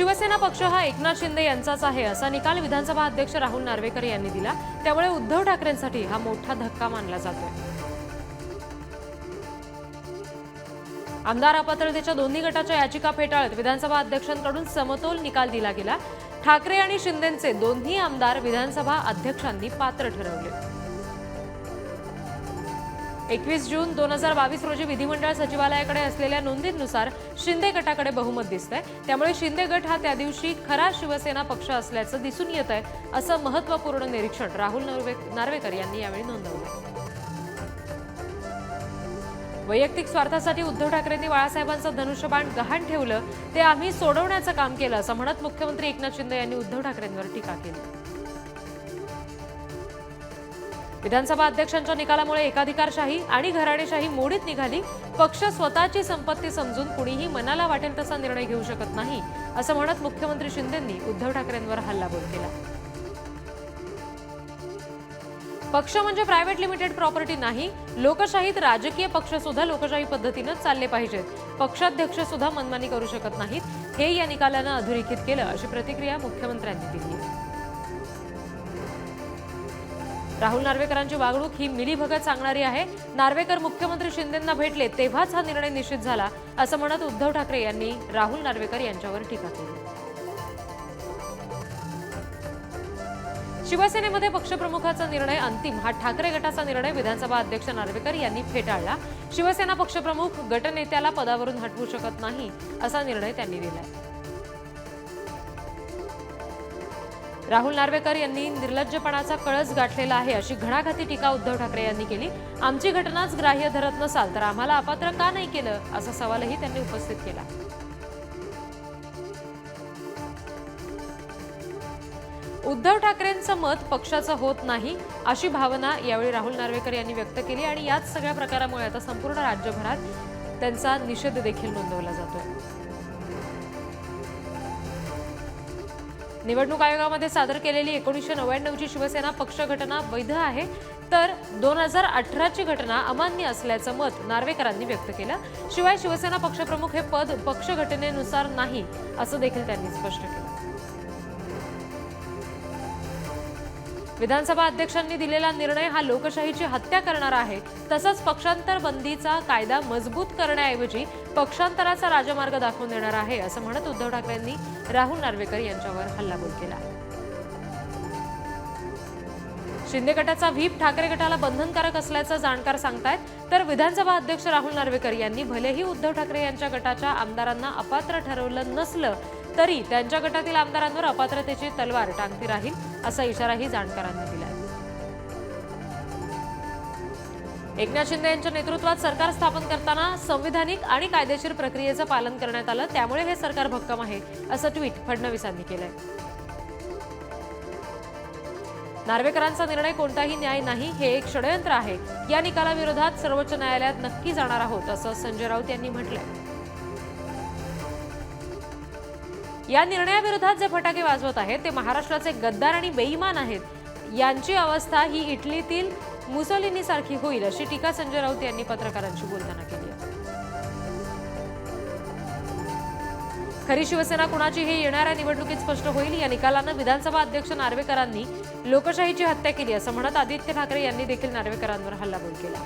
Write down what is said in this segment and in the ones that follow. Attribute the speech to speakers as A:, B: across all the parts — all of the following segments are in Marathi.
A: शिवसेना पक्ष हा एकनाथ शिंदे यांचाच आहे असा निकाल विधानसभा अध्यक्ष राहुल नार्वेकर यांनी दिला. त्यामुळे उद्धव ठाकरेंसाठी हा मोठा धक्का मानला जातो. आमदार अपात्रतेच्या दोन्ही गटाच्या याचिका फेटाळत विधानसभा अध्यक्षांकडून समतोल निकाल दिला गेला. ठाकरे आणि शिंदेचे दोन्ही आमदार विधानसभा अध्यक्षांनी पात्र ठरवले. एकवीस जून दोन हजार बावीस रोजी विधिमंडळ सचिवालयाकडे असलेल्या नोंदींनुसार शिंदे गटाकडे बहुमत दिसतंय. त्यामुळे शिंदे गट हा त्या दिवशी खरा शिवसेना पक्ष असल्याचं दिसून येत आहे असं महत्त्वपूर्ण निरीक्षण राहुल नार्वे नार्वेकर यांनी यावेळी नोंदवलं. वैयक्तिक स्वार्थासाठी उद्धव ठाकरेंनी बाळासाहेबांचं धनुष्यबाण गहाण ठेवलं ते आम्ही सोडवण्याचं काम केलं असं म्हणत मुख्यमंत्री एकनाथ शिंदे यांनी उद्धव ठाकरेंवर टीका केली. विधानसभा अध्यक्षांच्या निकालामुळे एकाधिकारशाही आणि घराणेशाही मोडीत निघाली. पक्ष स्वतःची संपत्ती समजून कुणीही मनाला वाटेल तसा निर्णय घेऊ शकत नाही असं म्हणत मुख्यमंत्री शिंदेंनी उद्धव ठाकरेंवर हल्लाबोल केला. पक्ष म्हणजे प्रायव्हेट लिमिटेड प्रॉपर्टी नाही लोकशाहीत राजकीय पक्ष सुद्धा लोकशाही पद्धतीनं चालले पाहिजेत. पक्षाध्यक्ष सुद्धा मनमानी करू शकत नाहीत हे या निकालानं अधोरेखित केलं अशी प्रतिक्रिया मुख्यमंत्र्यांनी दिली. आहे राहुल नार्वेकरांची वागणूक ही मिलीभगत सांगणारी आहे. नार्वेकर मुख्यमंत्री शिंदेंना भेटले तेव्हाच हा निर्णय निश्चित झाला असं म्हणत उद्धव ठाकरे यांनी राहुल नार्वेकर यांच्यावर टीका केली. शिवसेनेमध्ये पक्षप्रमुखाचा निर्णय अंतिम हा ठाकरे गटाचा निर्णय विधानसभा अध्यक्ष नार्वेकर यांनी फेटाळला. शिवसेना पक्षप्रमुख गटनेत्याला पदावरून हटवू शकत नाही असा निर्णय त्यांनी दिलाय. राहुल नार्वेकर यांनी निर्लज्जपणाचा कळस गाठलेला आहे अशी घणाघाती टीका उद्धव ठाकरे यांनी केली. आमची घटनाच ग्राह्य धरत नसाल तर आम्हाला अपात्र का नाही केलं? असा सवालही त्यांनी उपस्थित केला. उद्धव ठाकरेंचं मत पक्षाचं होत नाही अशी भावना यावेळी राहुल नार्वेकर यांनी व्यक्त केली आणि याच सगळ्या प्रकारामुळे आता संपूर्ण राज्यभरात त्यांचा निषेध देखील नोंदवला जातो. निवडणूक आयोगामध्ये सादर केलेली एकोणीसशे नव्याण्णवची शिवसेना पक्ष घटना वैध आहे. तर दोन हजार अठराची घटना अमान्य असल्याचं मत नार्वेकरांनी व्यक्त केलं. शिवाय शिवसेना पक्षप्रमुख हे पद पक्ष घटनेनुसार नाही असं देखील त्यांनी स्पष्ट केलं. विधानसभा अध्यक्षांनी दिलेला निर्णय हा लोकशाहीची हत्या करणारा आहे. तसंच पक्षांतर बंदीचा कायदा मजबूत करण्याऐवजी पक्षांतराचा राजमार्ग दाखवून देणार आहे असं म्हणत उद्धव ठाकरेंनी राहुल नार्वेकर यांच्यावर हल्लाबोल केला. शिंदे गटाचा व्हीप ठाकरे गटाला बंधनकारक असल्याचं जाणकार सांगतायत तर विधानसभा अध्यक्ष राहुल नार्वेकर यांनी भलेही उद्धव ठाकरे यांच्या गटाच्या आमदारांना अपात्र ठरवलं नसलं तरी त्यांच्या गटातील आमदारांवर अपात्रतेची तलवार टांगती राहील असा इशाराही जाणकारांनी दिला. एकनाथ शिंदे यांच्या नेतृत्वात सरकार स्थापन करताना संविधानिक आणि कायदेशीर प्रक्रियेचं पालन करण्यात आलं त्यामुळे हे सरकार भक्कम आहे असं ट्विट फडणवीसांनी केलंय. नार्वेकरांचा निर्णय कोणताही न्याय नाही हे एक षडयंत्र आहे. या निकालाविरोधात सर्वोच्च न्यायालयात नक्की जाणार आहोत असं संजय राऊत यांनी म्हटलंय. या निर्णयाविरोधात जे फटाके वाजवत आहेत ते महाराष्ट्राचे गद्दार आणि बेईमान आहेत. यांची अवस्था ही इटलीतील मुसोलिनी सारखी होईल अशी टीका संजय राऊत यांनी पत्रकारांशी बोलताना केली आहे. खरी शिवसेना कुणाची हे येणाऱ्या निवडणुकीत स्पष्ट होईल? या निकालानं विधानसभा अध्यक्ष नार्वेकरांनी लोकशाहीची हत्या केली असं म्हणत आदित्य ठाकरे यांनी देखील नार्वेकरांवर हल्लाबोल केला.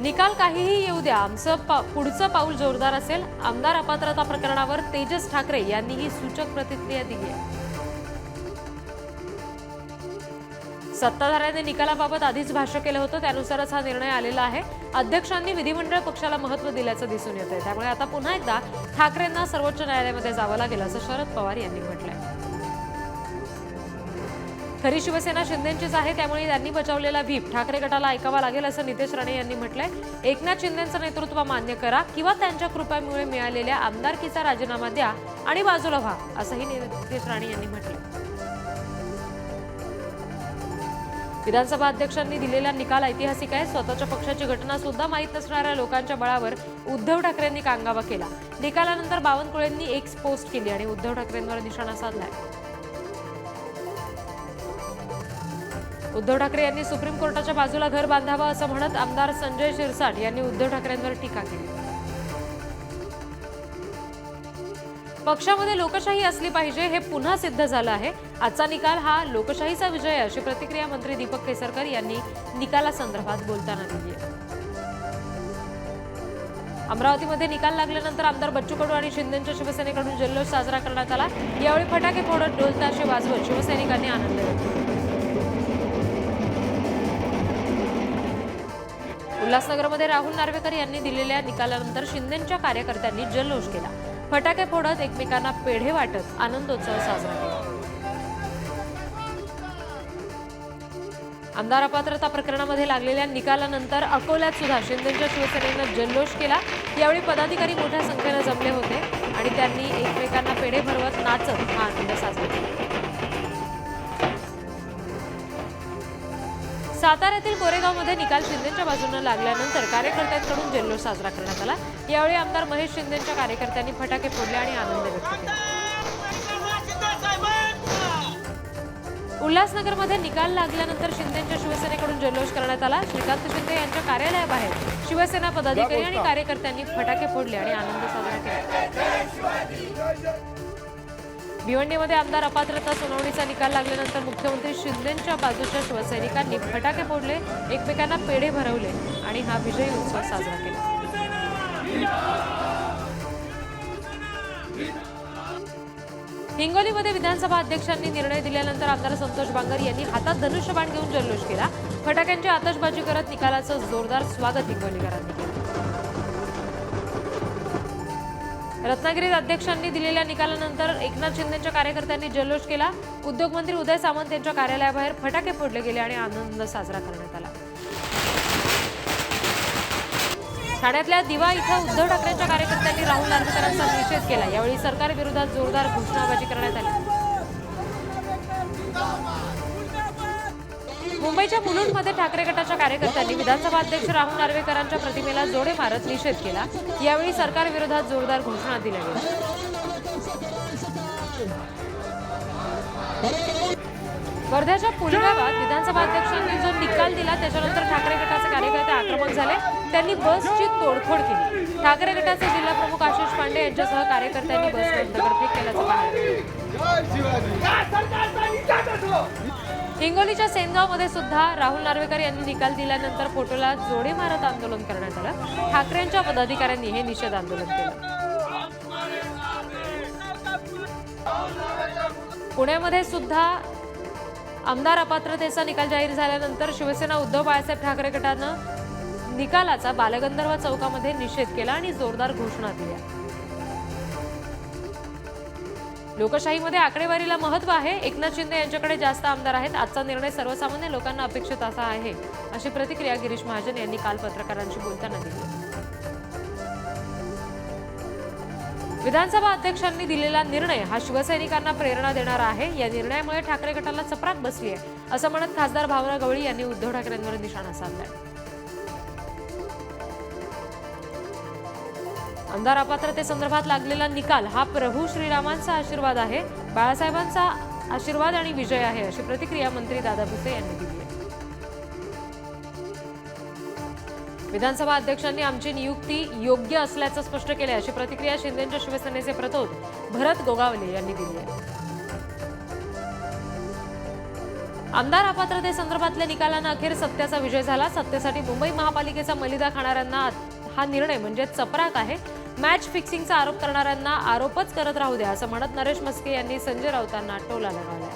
A: निकाल काहीही येऊ द्या. आमचं पा- पुढचं पाऊल जोरदार असेल. आमदार अपात्रता प्रकरणावर तेजस ठाकरे यांनी ही सूचक प्रतिक्रिया दिली आहे. सत्ताधाऱ्यांनी निकालाबाबत आधीच भाष्य केलं होतं. त्यानुसारच हा निर्णय आलेला आहे. अध्यक्षांनी विधिमंडळ पक्षाला महत्त्व दिल्याचं दिसून येतंय. आहे त्यामुळे आता पुन्हा एकदा ठाकरेंना सर्वोच्च न्यायालयामध्ये जावं लागेल असं शरद पवार यांनी म्हटलंय. खरी शिवसेना शिंदेंचीच आहे त्यामुळे त्यांनी बचावलेला व्हीप. ठाकरे गटाला ऐकावा लागेल असं नितेश राणे यांनी म्हटलंय. एकनाथ शिंदेचं नेतृत्व मान्य करा किंवा त्यांच्या कृपेमुळे मिळालेल्या आमदारकीचा राजीनामा द्या आणि बाजूला व्हा असंही नितेश राणे यांनी म्हटलंय. विधानसभा अध्यक्षांनी दिलेला निकाल ऐतिहासिक आहे. स्वतःच्या पक्षाची घटना सुद्धा माहीत नसणाऱ्या लोकांच्या बळावर उद्धव ठाकरेंनी कांगावा केला. निकालानंतर बावनकुळेंनी एक पोस्ट केली आणि उद्धव ठाकरेंवर निशाणा साधलाय. उद्धव ठाकरे यांनी सुप्रीम कोर्टाच्या बाजूला घर बांधावं असं म्हणत आमदार संजय शिरसाट यांनी उद्धव ठाकरेंवर टीका केली. पक्षामध्ये लोकशाही असली पाहिजे हे पुन्हा सिद्ध झालं आहे. आजचा निकाल हा लोकशाहीचा विजय अशी प्रतिक्रिया मंत्री दीपक केसरकर यांनी निकालासंदर्भात बोलताना दिली आहे. अमरावतीमध्ये निकाल लागल्यानंतर आमदार बच्चू कडू आणि शिंदेच्या शिवसेनेकडून जल्लोष साजरा करण्यात आला. यावेळी फटाके फोडत ढोलताशे वाजवत शिवसैनिकांनी आनंद व्यक्त केला. उल्हासनगरमध्ये राहुल नार्वेकर यांनी दिलेल्या निकालानंतर शिंदेच्या कार्यकर्त्यांनी जल्लोष केला. फटाके फोडत एकमेकांना पेढे वाटत आनंदोत्सव साजरा केला. आमदार अपात्रता प्रकरणामध्ये लागलेल्या निकालानंतर अकोल्यात सुद्धा शिंदेच्या शिवसेनेनं जल्लोष केला. यावेळी पदाधिकारी मोठ्या संख्येनं जमले होते आणि त्यांनी एकमेकांना पेढे भरवत नाचत हा आनंद साजरा केला. साताऱ्यातील कोरेगावमध्ये निकाल शिंदेच्या बाजूने लागल्यानंतर कार्यकर्त्यांकडून जल्लोष साजरा करण्यात आला. यावेळी आमदार महेश शिंदेच्या कार्यकर्त्यांनी फटाके फोडले आणि आनंद व्यक्त केला. उल्हासनगरमध्ये निकाल लागल्यानंतर शिंदेच्या शिवसेनेकडून जल्लोष करण्यात आला. श्रीकांत शिंदे यांच्या कार्यालयाबाहेर शिवसेना पदाधिकारी आणि कार्यकर्त्यांनी फटाके फोडले आणि आनंद साजरा केला. भिवंडीमध्ये आमदार अपात्रता सुनावणीचा निकाल लागल्यानंतर मुख्यमंत्री शिंदेच्या बाजूच्या शिवसैनिकांनी फटाके फोडले एकमेकांना पेढे भरवले आणि हा विजयी उत्सव साजरा केला. हिंगोलीमध्ये विधानसभा अध्यक्षांनी निर्णय दिल्यानंतर आमदार संतोष बांगर यांनी हातात धनुष्यबाण घेऊन जल्लोष केला. फटाक्यांची आतषबाजी करत निकालाचं जोरदार स्वागत हिंगोलीकरांनी केलं. रत्नागिरीत अध्यक्षांनी दिलेल्या निकालानंतर एकनाथ शिंदेच्या कार्यकर्त्यांनी जल्लोष केला. उद्योगमंत्री उदय सामंत यांच्या कार्यालयाबाहेर फटाके फोडले गेले आणि आनंद साजरा करण्यात आला. ठाण्यातल्या दिवा इथं उद्धव ठाकरेंच्या कार्यकर्त्यांनी राहुल नार्वेकरांचा निषेध केला. यावेळी सरकार विरोधात जोरदार घोषणाबाजी करण्यात आली. मुंबईच्या मुलुंडमध्ये ठाकरे गटाच्या कार्यकर्त्यांनी विधानसभा अध्यक्ष राहुल नार्वेकरांच्या प्रतिमेला जोडे मारत निषेध केला. यावेळी सरकार विरोधात जोरदार घोषणा दिल्या गेल्या. वर्ध्याच्या पुलगावात विधानसभा अध्यक्षांनी जो निकाल दिला. त्याच्यानंतर ठाकरे गटाचे कार्यकर्ते आक्रमक झाले. त्यांनी बसची तोडफोड केली. ठाकरे गटाचे जिल्हा प्रमुख आशिष पांडे यांच्यासह कार्यकर्त्यांनी बसवर दगडफेक केल्याचं पाहिलं हिंगोलीच्या सेनगावमध्ये सुद्धा राहुल नार्वेकर यांनी निकाल दिल्यानंतर फोटोला जोडे मारत आंदोलन करण्यात आलं. ठाकरेंच्या पदाधिकाऱ्यांनी हे निषेध आंदोलन केलं. पुण्यामध्ये सुद्धा आमदार अपात्रतेचा निकाल जाहीर झाल्यानंतर शिवसेना उद्धव बाळासाहेब ठाकरे गटानं निकालाचा बालगंधर्व चौकामध्ये निषेध केला आणि जोरदार घोषणा दिल्या. लोकशाहीमध्ये आकडेवारीला महत्त्व आहे. एकनाथ शिंदे यांच्याकडे जास्त आमदार आहेत. आजचा निर्णय सर्वसामान्य लोकांना अपेक्षित असा आहे अशी प्रतिक्रिया गिरीश महाजन यांनी काल पत्रकारांशी बोलताना दिली. विधानसभा अध्यक्षांनी दिलेला निर्णय हा शिवसैनिकांना प्रेरणा देणारा आहे. या निर्णयामुळे ठाकरे गटाला चपराक बसली आहे असं म्हणत खासदार भावना गवळी यांनी उद्धव ठाकरेंवर निशाणा साधलाय. आमदार अपात्रतेसंदर्भात लागलेला निकाल हा प्रभू श्रीरामांचा आशीर्वाद आहे. बाळासाहेबांचा आशीर्वाद आणि विजय आहे अशी प्रतिक्रिया मंत्री दादा भुसे यांनी दिली आहे. विधानसभा अध्यक्षांनी आमची नियुक्ती योग्य असल्याचं स्पष्ट केले अशी प्रतिक्रिया शिंदेच्या शिवसेनेचे प्रतोद भरत गोगावले यांनी दिली आहे. आमदार अपात्रतेसंदर्भातल्या निकालानं अखेर सत्याचा विजय झाला. सत्तेसाठी मुंबई महापालिकेचा मलिदा खाणाऱ्यांना हा निर्णय म्हणजे चपराक आहे. मॅच फिक्सिंगचा आरोप करणाऱ्यांना आरोपच करत राहू द्या असं म्हणत नरेश मस्के यांनी संजय राऊतांना टोला लगावला.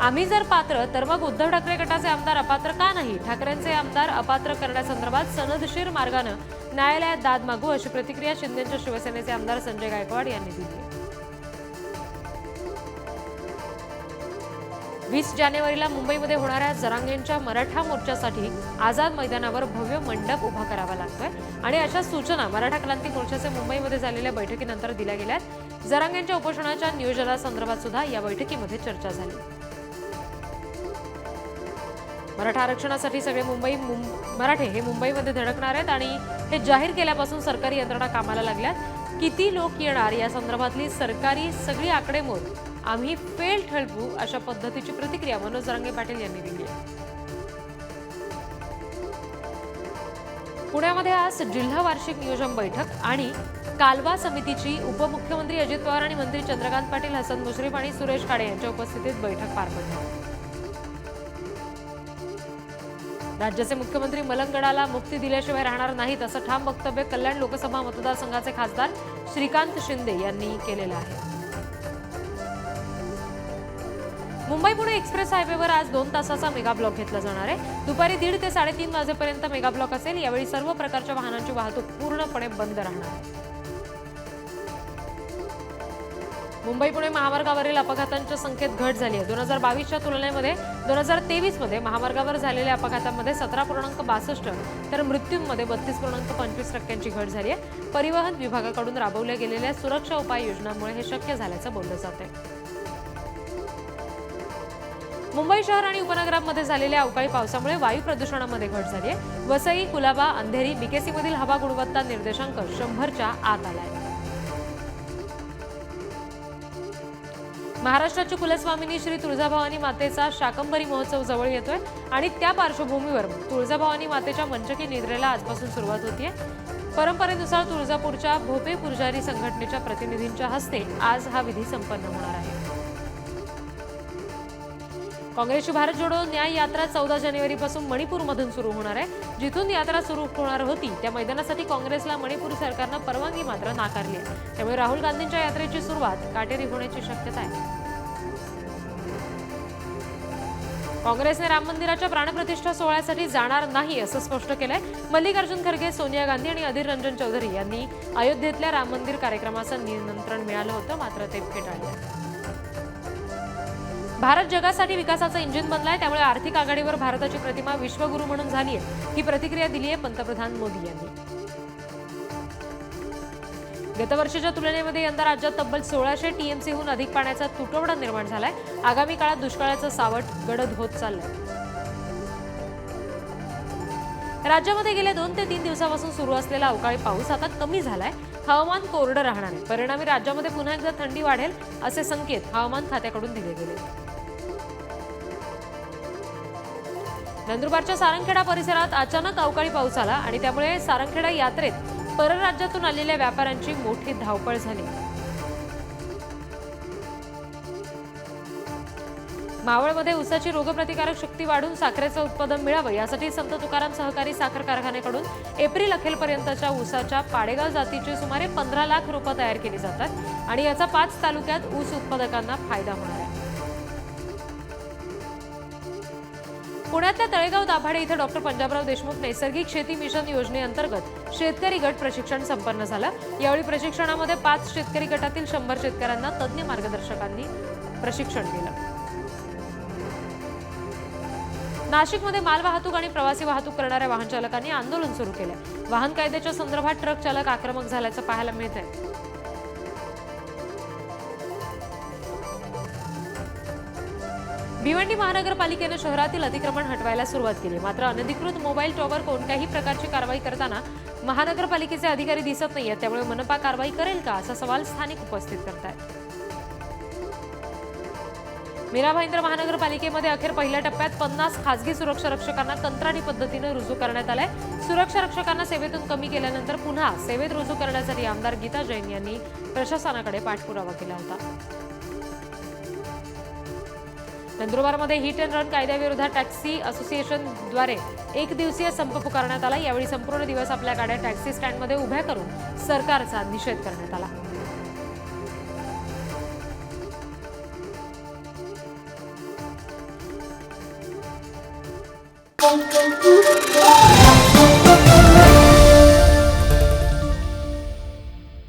A: आम्ही जर पात्र तर मग उद्धव ठाकरे गटाचे आमदार अपात्र का नाही? ठाकरेंचे आमदार अपात्र करण्यासंदर्भात सनदशीर मार्गानं न्यायालयात दाद मागू अशी प्रतिक्रिया शिंदेच्या शिवसेनेचे आमदार संजय गायकवाड यांनी दिली. आहे वीस जानेवारीला मुंबईमध्ये होणाऱ्या जरांगेंच्या मराठा मोर्चासाठी आझाद मैदानावर भव्य मंडप उभा करावा लागतोय आणि अशा सूचना मराठा क्रांती मोर्चाचे मुंबईमध्ये झालेल्या बैठकीनंतर दिल्या गेल्यात. जरांगेंच्या उपोषणाच्या नियोजनासंदर्भात सुद्धा या बैठकीमध्ये चर्चा झाली. मराठा आरक्षणासाठी सगळे मुंबई मराठे हे मुंबईमध्ये धडकणार आहेत आणि हे जाहीर केल्यापासून सरकारी यंत्रणा कामाला लागल्यात. किती लोक येणार? या संदर्भातली सरकारी सगळी आकडेमोड आम्ही फेल ठळवू अशा पद्धतीची प्रतिक्रिया मनोज जरांगे पाटील यांनी दिली आहे. पुण्यामध्ये आज जिल्हा वार्षिक नियोजन बैठक आणि कालवा समितीची उपमुख्यमंत्री अजित पवार आणि मंत्री चंद्रकांत पाटील हसन मुश्रीफ आणि सुरेश खाडे यांच्या उपस्थितीत बैठक पार पडली. राज्याचे मुख्यमंत्री मलंगडाला मुक्ती दिल्याशिवाय राहणार नाहीत असं ठाम वक्तव्य कल्याण लोकसभा मतदारसंघाचे खासदार श्रीकांत शिंदे यांनी केलेलं आहे. मुंबई पुणे एक्सप्रेस हायवेवर आज दोन तासाचा मेगा ब्लॉक घेतला जाणार आहे. दुपारी दीड ते साडेतीन वाजेपर्यंत मेगा ब्लॉक असेल यावेळी सर्व प्रकारच्या वाहनांची वाहतूक पूर्णपणे बंद राहणार. आहे मुंबई पुणे महामार्गावरील अपघातांच्या संख्येत घट झाली आहे. दोन हजार बावीसच्या तुलनेमध्ये दोन हजार तेवीसमध्ये महामार्गावर झालेल्या अपघातांमध्ये सतरा पूर्णांक बासष्ट तर मृत्यूंमध्ये बत्तीस पूर्णांक पंचवीस टक्क्यांची घट झाली आहे. परिवहन विभागाकडून राबवल्या गेलेल्या सुरक्षा उपाययोजनांमुळे हे शक्य झाल्याचं बोललं जात आहे. मुंबई शहर आणि उपनगरांमध्ये झालेल्या अवकाळी पावसामुळे वायू प्रदूषणामध्ये घट झाली आहे. वसई कुलाबा अंधेरी बीकेसीमधील हवा गुणवत्ता निर्देशांक शंभरच्या आत आला आहे महाराष्ट्राची कुलस्वामिनी श्री तुळजाभवानी मातेचा शाकंभरी महोत्सव जवळ येतोय आणि त्या पार्श्वभूमीवर तुळजाभवानी मातेच्या मंचकी निद्रेला आजपासून सुरुवात होतीये. परंपरेनुसार तुळजापूरच्या भोपे पुजारी संघटनेच्या प्रतिनिधींच्या हस्ते आज हा विधी संपन्न होणार आहे. काँग्रेसची भारत जोडो न्याय यात्रा चौदा जानेवारीपासून मणिपूरमधून सुरू होणार आहे. जिथून यात्रा सुरू होणार होती त्या मैदानासाठी काँग्रेसला मणिपूर सरकारनं परवानगी मात्र नाकारली आहे. त्यामुळे राहुल गांधींच्या यात्रेची सुरुवात काटेरी होण्याची शक्यता आहे. काँग्रेसने राम मंदिराच्या प्राणप्रतिष्ठा सोहळ्यासाठी जाणार नाही असं स्पष्ट केलंय. मल्लिकार्जुन खरगे सोनिया गांधी आणि अधीर रंजन चौधरी यांनी अयोध्येतल्या राम मंदिर कार्यक्रमाचं निमंत्रण मिळालं होतं मात्र ते फेटाळलं. भारत जगासाठी विकासाचं इंजिन बनलाय त्यामुळे आर्थिक आघाडीवर भारताची प्रतिमा विश्वगुरु म्हणून झाली आहे. ही प्रतिक्रिया दिली आहे पंतप्रधान मोदी यांनी. गतवर्षीच्या तुलनेमध्ये यंदा राज्यात तब्बल सोळाशे टीएमसीहून अधिक पाण्याचा तुटवडा निर्माण झालाय. आगामी काळात दुष्काळाचं सावट गडद होत चाललंय. राज्यामध्ये गेल्या दोन ते तीन दिवसापासून सुरू असलेला अवकाळी पाऊस आता कमी झालाय. हवामान कोरडं राहणार आहे. परिणामी राज्यामध्ये पुन्हा एकदा थंडी वाढेल असे संकेत हवामान खात्याकडून दिले गेले. नंदुरबारच्या सारंगखेडा परिसरात अचानक अवकाळी पाऊस आला आणि त्यामुळे सारंगखेडा यात्रेत परराज्यातून आलेल्या व्यापाऱ्यांची मोठी धावपळ झाली. मावळमध्ये ऊसाची रोगप्रतिकारक शक्ती वाढून साखरेचं उत्पादन मिळावं यासाठी संत तुकाराम सहकारी साखर कारखान्याकडून एप्रिल अखेरपर्यंतच्या ऊसाच्या पाडेगाव जातीची सुमारे पंधरा लाख रोपं तयार केली जातात आणि याचा पाच तालुक्यात ऊस उत्पादकांना फायदा होणार आहे. पुण्यातल्या तळेगाव दाभाडे इथं डॉक्टर पंजाबराव देशमुख नैसर्गिक शेती मिशन योजनेअंतर्गत शेतकरी गट प्रशिक्षण संपन्न झालं. यावेळी प्रशिक्षणामध्ये पाच शेतकरी गटातील शंभर शेतकऱ्यांना तज्ज्ञ मार्गदर्शकांनी प्रशिक्षण दिलं. नाशिकमध्ये मालवाहतूक आणि प्रवासी वाहतूक करणाऱ्या वाहन चालकांनी आंदोलन सुरू केलं. वाहन कायद्याच्या संदर्भात ट्रक चालक आक्रमक झाल्याचं पाहायला मिळत आहे भिवंडी महानगरपालिकेनं शहरातील अतिक्रमण हटवायला सुरुवात केली. मात्र अनधिकृत मोबाईल टॉवर कोणत्याही प्रकारची कारवाई करताना महानगरपालिकेचे अधिकारी दिसत नाहीयेत. त्यामुळे मनपा कारवाई करेल का असा सवाल स्थानिक उपस्थित करतायत. मीरा भाईंद्र महानगरपालिकेमध्ये अखेर पहिल्या टप्प्यात पन्नास खासगी सुरक्षा रक्षकांना कंत्राटी पद्धतीनं रुजू करण्यात आलंय. सुरक्षा रक्षकांना सेवेतून कमी केल्यानंतर पुन्हा सेवेत रुजू करण्यासाठी आमदार गीता जैन यांनी प्रशासनाकडे पाठपुरावा केला होता. नंदुरबारमध्ये हिट अँड रन कायद्याविरोधात टॅक्सी असोसिएशनद्वारे एक दिवसीय संप पुकारण्यात आला. यावेळी संपूर्ण दिवस आपल्या गाड्या टॅक्सी स्टँडमध्ये उभ्या करून सरकारचा निषेध करण्यात आला.